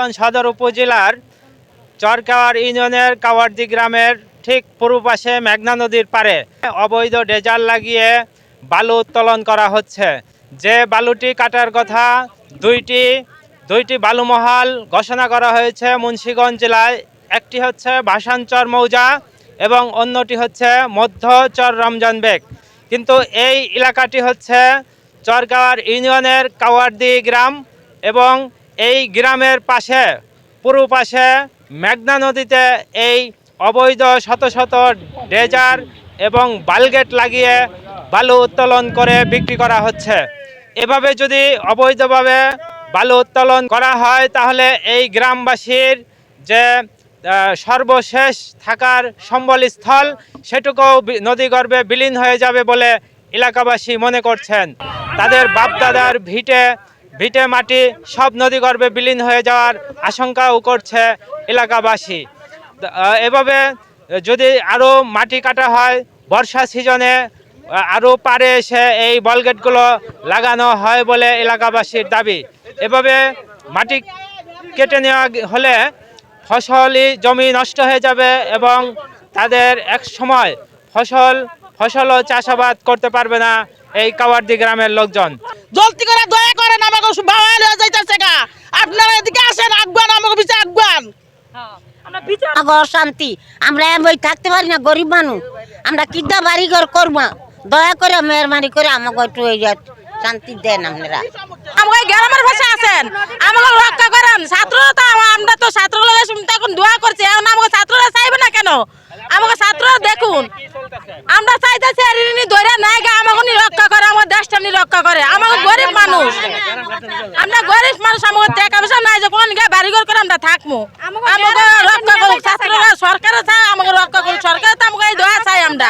মুন্সিগঞ্জ সদর উপজেলার চরকাওয়ার ইউনিয়নের কাওয়ারদি গ্রামের ঠিক পূর্ব পাশে মেঘনা নদীর পারে অবৈধ ডেজাল লাগিয়ে বালু উত্তোলন করা হচ্ছে। যে বালুটি কাটার কথা দুইটি দুইটি বালুমহাল ঘোষণা করা হয়েছে মুন্সিগঞ্জ জেলায়। একটি হচ্ছে ভাসানচর মৌজা এবং অন্যটি হচ্ছে মধ্যচর রমজান বেগ। কিন্তু এই এলাকাটি হচ্ছে চরগাঁওয়ার ইউনিয়নের কাওয়ারদি গ্রাম এবং এই গ্রামের পাশে, পূর্ব পাশে মেঘনা নদীতে এই অবৈধ শত শত ডেজার এবং বালগেট লাগিয়ে বালু উত্তোলন করে বিক্রি করা হচ্ছে। এভাবে যদি অবৈধভাবে বালু উত্তোলন করা হয়, তাহলে এই গ্রামবাসীর যে সর্বশেষ থাকার সম্বলস্থল সেটুকুও বি- নদীগর্ভে বিলীন হয়ে যাবে বলে এলাকাবাসী মনে করছেন। তাদের বাপদাদার ভিটে ভিটে মাটি, সব নদী নদীগর্ভে বিলীন হয়ে যাওয়ার আশঙ্কাও করছে এলাকাবাসী। এভাবে যদি আরও মাটি কাটা হয়, বর্ষা সিজনে আরও পারে এসে এই বলগেটগুলো লাগানো হয় বলে এলাকাবাসীর দাবি। এভাবে মাটি কেটে নেওয়া হলে ফসলি জমি নষ্ট হয়ে যাবে এবং তাদের এক সময় ফসল, ফসলও চাষাবাদ করতে পারবে না। এই কাওয়ারদি গ্রামের লোকজন। জলদি করে দয়া করেন আমাকে বাবা লয়ে যাইতেছে গা। আপনারা এদিকে আসেন আগুয়ান আমাকে পিছিয়ে আগুয়ান। আমাকে অশান্তি। আমরা ওই থাকতে পারি না গরিব মানুষ। আমরা কিদ্দা বাড়ি ঘর করব? দয়া করে মেহরবানি করে আমাকে একটু এই যে শান্তি দেন আপনারা। আমাকে গ্রামের ভাষা আছেন আমাকে রক্ষা করেন। ছাত্ররা তো আমরা তো শুনতে এখন দোয়া করছি। এখন আমাকে ছাত্ররা চাইবে না কেন? আমাকে ছাত্ররা দেখুন। আমরা চাইতেছি আর ইনি ধরে নাই গা আমাকে নিরক্ষা করে আমার দেশটা নিরক্ষা করে। আমাকে গরিব মানুষ। আমরা গরিব মানুষ আমাকে টাকা পয়সা নাই যে কোন গিয়ে বাড়ি ঘর করে আমরা থাকব। আমাকে রক্ষা করুক ছাত্ররা সরকারে চাই আমাকে রক্ষা করুক সরকার তো আমাকে এই দোয়া চাই আমরা।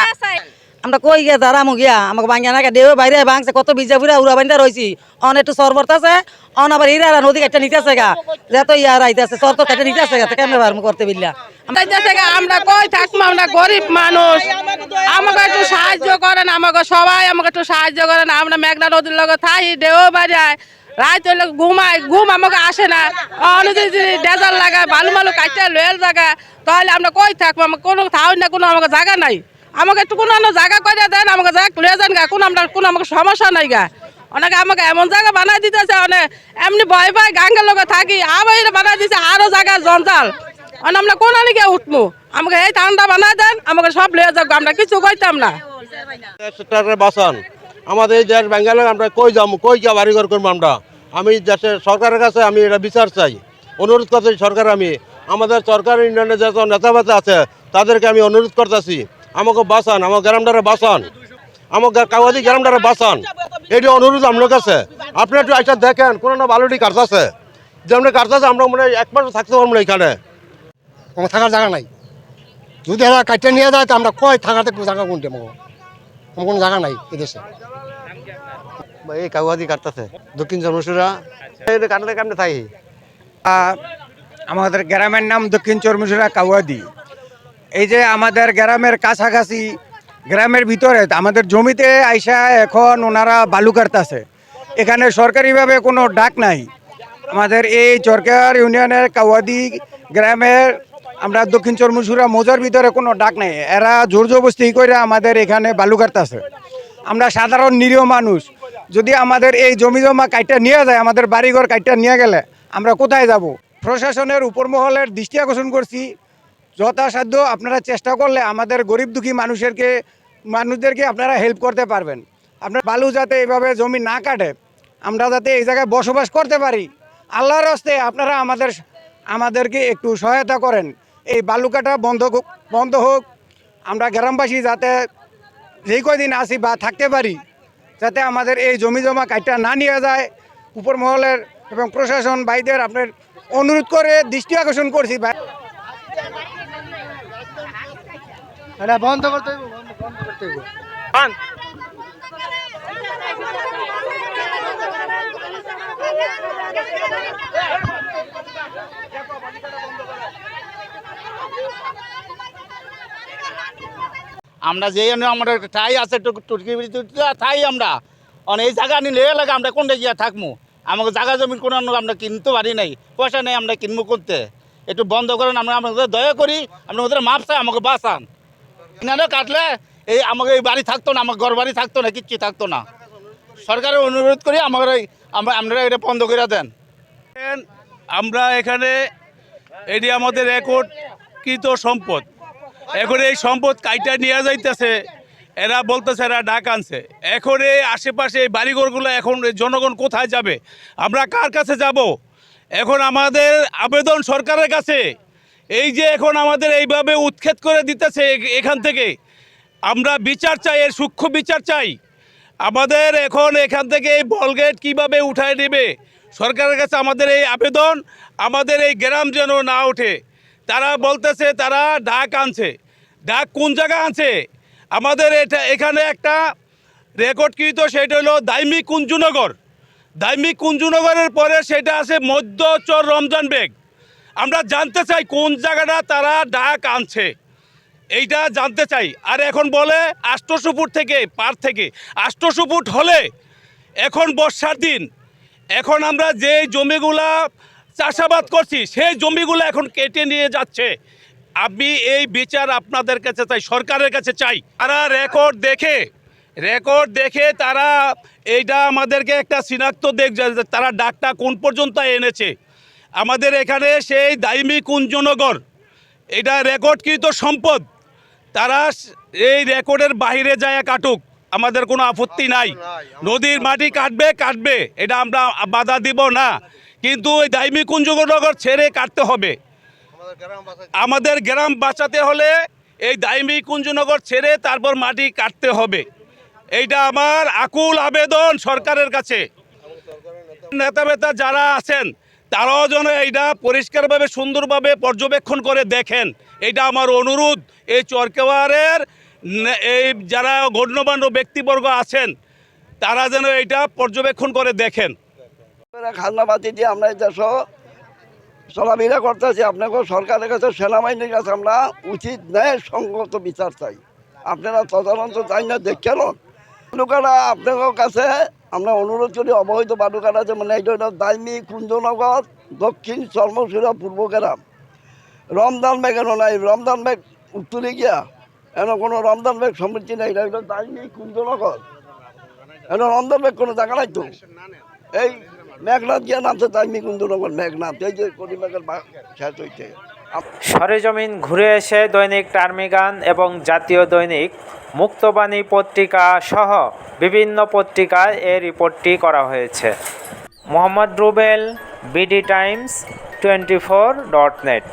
আমরা কই গিয়া দাঁড়া মুগিয়া আমাকে বাঙ্গা না দেও, বাইরে ভাঙছে কত বিজা ফুরা উড়া বান্ধা রয়েছি অন একটু সরবর্ত আছে অন আবার ইরা নদী একটা নিতেছে গা। যেত ইয়ার আইতেছে, সর তো কেটে নিতেছে গা কেমনে পারব করতে বিল্লা? আমরা কই থাকব আমরা গরিব মানুষ। আমাকে একটু সাহায্য করেন, আমাকে সবাই আমাকে একটু সাহায্য করেন। আমরা মেঘনা নদীর লগে থাই, দেও বাজায়। রাত হইলে ঘুমাই, ঘুম আমাকে আসে না। যদি ডেজাল লাগায়, বালু মালু কাটতে লোয়েল জায়গা তাহলে আমরা কই থাকব আমাকে কোনো থাও না, কোনো আমাকে জায়গা নাই। আমাকে একটু কোনো জায়গা করে দেন, আমাকে জায়গা লয়ে যান গা, কোনো আমরা কোনো আমাকে সমস্যা নাই গা। অনেকে আমাকে এমন জায়গা বানাই দিতেছে অনেক এমনি ভয় ভয় গাঙ্গের লগে থাকি, আবার বানাই দিছে আরও জায়গা জঞ্জাল। আর আমরা কোন আনি আনিকে উঠবো আমাকে এই ঠান্ডা বানাই দেন, আমাকে সব লয়ে যাব আমরা কিছু কইতাম না। বাসন আমাদের এই দেশ বেঙ্গলে আমরা কই যাব কই গিয়ে বাড়িঘর করব আমরা? আমি দেশের সরকারের কাছে আমি এটা বিচার চাই। অনুরোধ করতেছি সরকার আমি। আমাদের সরকার ইউনিয়নের যত নেতা আছে, তাদেরকে আমি অনুরোধ করতেছি। আমাকে বাসান আমার গ্রামটারে বাসান আমার কাগজি গ্রামটারে বাসান এটি অনুরোধ আপনার কাছে। আপনি একটু একটা দেখেন কোনো না বালুটি কাটতেছে যেমন কাটতেছে আমরা মনে হয় এক মাস থাকতে পারব না এখানে। আমার থাকার জায়গা নাই। যদি এরা কাটতে নিয়ে যায় তো আমরা কয় থাকাতে জায়গা কোনটা আমার আমার কোনো জায়গা নাই এদেশে এই কাগজি কাটতেছে। দক্ষিণ চরমসুরা কাটতে কাটতে থাকি আমাদের গ্রামের নাম দক্ষিণ চরমুসুরা কাউয়াদি এই যে আমাদের গ্রামের কাছাকাছি, গ্রামের ভিতরে, আমাদের জমিতে আইসা এখন ওনারা বালু কাটতেছে। এখানে সরকারিভাবে কোনো ডাক নাই। আমাদের এই চরকার ইউনিয়নের কাওয়াদি গ্রামের, আমরা দক্ষিণ চরমুসুরা মৌজার ভিতরে কোনো ডাক নাই। এরা জোর জবস্তি করে আমাদের এখানে বালু কাটতেছে। আমরা সাধারণ নিরীহ মানুষ। যদি আমাদের এই জমি জমা কাইটা নিয়ে যায়, আমাদের বাড়িঘর কাইটা নিয়ে গেলে আমরা কোথায় যাব? প্রশাসনের উপর মহলের দৃষ্টি আকর্ষণ করছি। যথাসাধ্য আপনারা চেষ্টা করলে আমাদের গরিব দুঃখী মানুষেরকে, মানুষদেরকে আপনারা হেল্প করতে পারবেন। আপনার বালু যাতে এইভাবে জমি না কাটে, আমরা যাতে এই জায়গায় বসবাস করতে পারি। আল্লাহর হস্তে আপনারা আমাদের, আমাদেরকে একটু সহায়তা করেন। এই বালু কাটা বন্ধ বন্ধ হোক। আমরা গ্রামবাসী যাতে যেই কয়দিন আসি বা থাকতে পারি, যাতে আমাদের এই জমি জমা কাটটা না নিয়ে যায়। উপর মহলের এবং প্রশাসন ভাইদের আপনার অনুরোধ করে দৃষ্টি আকর্ষণ করছি ভাই। এটা বন্ধ করতে বন্ধ বন্ধ করতে। আমরা যে আমাদের ঠাই আছে, টুকি ঠাই আমরা। অন এই জায়গা নিলে লাগে, আমরা কোনটা গিয়া থাকব আমাকে জায়গা জমি কোনো আমরা কিনতে পারি নাই, পয়সা নেই আমরা কিনবো করতে একটু বন্ধ করেন, আমরা আমাদের দয়া করি আপনি ওদের মাপ চাই, আমাকে বাঁচান। না কাটলে এই আমাকে এই বাড়ি থাকতো না, আমার ঘর বাড়ি থাকতো না, কিচ্ছু থাকতো না। সরকারের অনুরোধ করি এই আমরা আপনারা এটা বন্ধ করে দেন। আমরা এখানে, এটি আমাদের রেকর্ড কৃত সম্পদ। এখন এই সম্পদ কাইটা নিয়ে যাইতেছে, এরা বলতেছে এরা ডাক আনছে। এখন এই আশেপাশে এই বাড়িঘরগুলো এখন জনগণ কোথায় যাবে? আমরা কার কাছে যাব? এখন আমাদের আবেদন সরকারের কাছে। এই যে এখন আমাদের এইভাবে উৎক্ষেপ করে দিতেছে এখান থেকে, আমরা বিচার চাই, এর সূক্ষ্ম বিচার চাই। আমাদের এখন এখান থেকে এই বলগেট কীভাবে উঠায় নেবে? সরকারের কাছে আমাদের এই আবেদন, আমাদের এই গ্রাম যেন না ওঠে। তারা বলতেছে, তারা ডাক আনছে। ডাক কোন জায়গা আনছে? আমাদের এটা, এখানে একটা রেকর্ডকৃত সেটা হলো দাইমি কুঞ্জনগর। দাইমি কুঞ্জনগরের পরে সেটা আছে মধ্যচর রমজান বেগ। আমরা জানতে চাই কোন জায়গাটা তারা ডাক আনছে। এইটা জানতে চাই। আর এখন বলে আষ্টশো ফুট থেকে, পার থেকে। আষ্টশো ফুট হলে এখন বর্ষার দিন। এখন আমরা যে জমিগুলা চাষাবাদ করছি, সেই জমিগুলো এখন কেটে নিয়ে যাচ্ছে। আমি এই বিচার আপনাদের কাছে চাই, সরকারের কাছে চাই। তারা রেকর্ড দেখে রেকর্ড দেখে তারা এইটা আমাদেরকে একটা শনাক্ত দেখ তারা ডাকটা কোন পর্যন্ত এনেছে। আমাদের এখানে সেই দাইমি কুঞ্জনগর, এটা রেকর্ডকৃত সম্পদ। তারা এই রেকর্ডের বাইরে যায় কাটুক, আমাদের কোনো আপত্তি নাই। নদীর মাটি কাটবে কাটবে, এটা আমরা বাধা দিব না। কিন্তু ওই দাইমি কুঞ্জনগর ছেড়ে কাটতে হবে। আমাদের গ্রাম বাঁচাতে হলে এই দাইমি কুঞ্জনগর ছেড়ে তারপর মাটি কাটতে হবে। এইটা আমার আকুল আবেদন সরকারের কাছে। নেতা বেতা যারা আছেন তারাও যেন এইটা পরিষ্কারভাবে, সুন্দরভাবে পর্যবেক্ষণ করে দেখেন। এটা আমার অনুরোধ। এই চরকেওয়ারের এই যারা গণ্যমান্য ব্যক্তিবর্গ আছেন, তারা যেন এটা পর্যবেক্ষণ করে দেখেন। খাজনাপাতি দিয়ে আমরা দেশ চলাফেরা করতেছি আপনাকে সরকারের কাছে সেনাবাহিনীর কাছে আমরা উচিত ন্যায় সঙ্গত বিচার চাই। আপনারা তদন্ত চাই না দেখেন বালুকাটা আপনাদের কাছে আমরা অনুরোধ করি, অবৈধ বালুকাটা যে মানে হলো দাইমি কুঞ্জনগর, দক্ষিণ চর্মসুরা পূর্ব গ্রাম। রমদান ব্যাগ এনো নাই রমদান ব্যাগ উত্তরে গিয়া এন কোনো রমদান ব্যাগ সমৃদ্ধি নাই, এটা হলো দাইমি কুঞ্জনগর। এন রমদান ব্যাগ কোনো জায়গা নাই তো? এই মেঘনাথ গিয়া নামছে দাইমি কুঞ্জনগর মেঘনাথ এই যে করিমেঘের শেষ হইতে সরেজমিন ঘুরে এসে দৈনিক টার্মিগান এবং জাতীয় দৈনিক মুক্তবাণী পত্রিকা সহ বিভিন্ন পত্রিকায় এ রিপোর্টটি করা হয়েছে। Mohammad Rubel, BD Times, twenty four dot net.